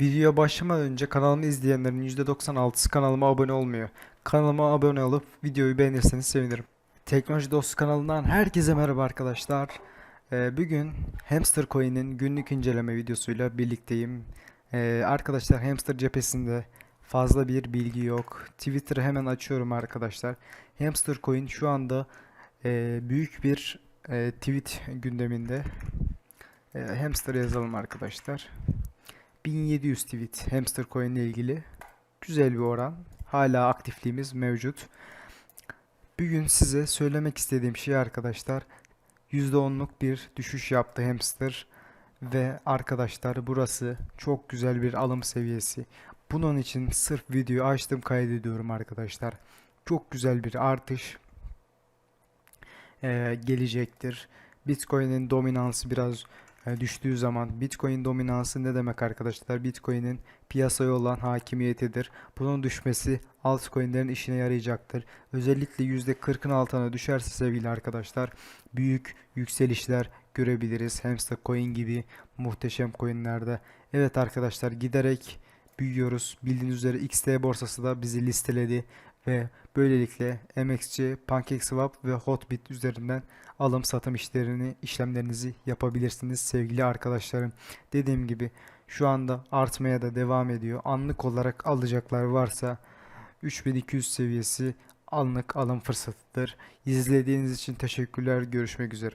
Videoya başlamadan önce kanalımı izleyenlerin %96'sı kanalıma abone olmuyor. Kanalıma abone olup videoyu beğenirseniz sevinirim. Teknoloji Dostu kanalından herkese merhaba arkadaşlar. Ee, bugün Hamster Coin'in günlük inceleme videosuyla birlikteyim. Ee, arkadaşlar Hamster cephesinde fazla bir bilgi yok. Twitter'ı hemen açıyorum arkadaşlar. Hamster Coin şu anda e, büyük bir e, tweet gündeminde. E, hamster yazalım arkadaşlar. 1700 tweet hamster coin ile ilgili. Güzel bir oran. Hala aktifliğimiz mevcut. Bugün size söylemek istediğim şey arkadaşlar %10'luk bir düşüş yaptı hamster ve arkadaşlar burası çok güzel bir alım seviyesi. Bunun için sırf video açtım kaydediyorum arkadaşlar. Çok güzel bir artış eee, gelecektir. Bitcoin'in dominansı biraz e, düştüğü zaman Bitcoin dominansı ne demek arkadaşlar? Bitcoin'in piyasaya olan hakimiyetidir. Bunun düşmesi altcoin'lerin işine yarayacaktır. Özellikle %40'ın altına düşerse sevgili arkadaşlar büyük yükselişler görebiliriz. Hamster coin gibi muhteşem coinlerde. Evet arkadaşlar giderek büyüyoruz. Bildiğiniz üzere XT borsası da bizi listeledi ve böylelikle MXC, PancakeSwap ve Hotbit üzerinden alım satım işlerini işlemlerinizi yapabilirsiniz sevgili arkadaşlarım. Dediğim gibi şu anda artmaya da devam ediyor. Anlık olarak alacaklar varsa 3200 seviyesi anlık alım fırsatıdır. İzlediğiniz için teşekkürler. Görüşmek üzere.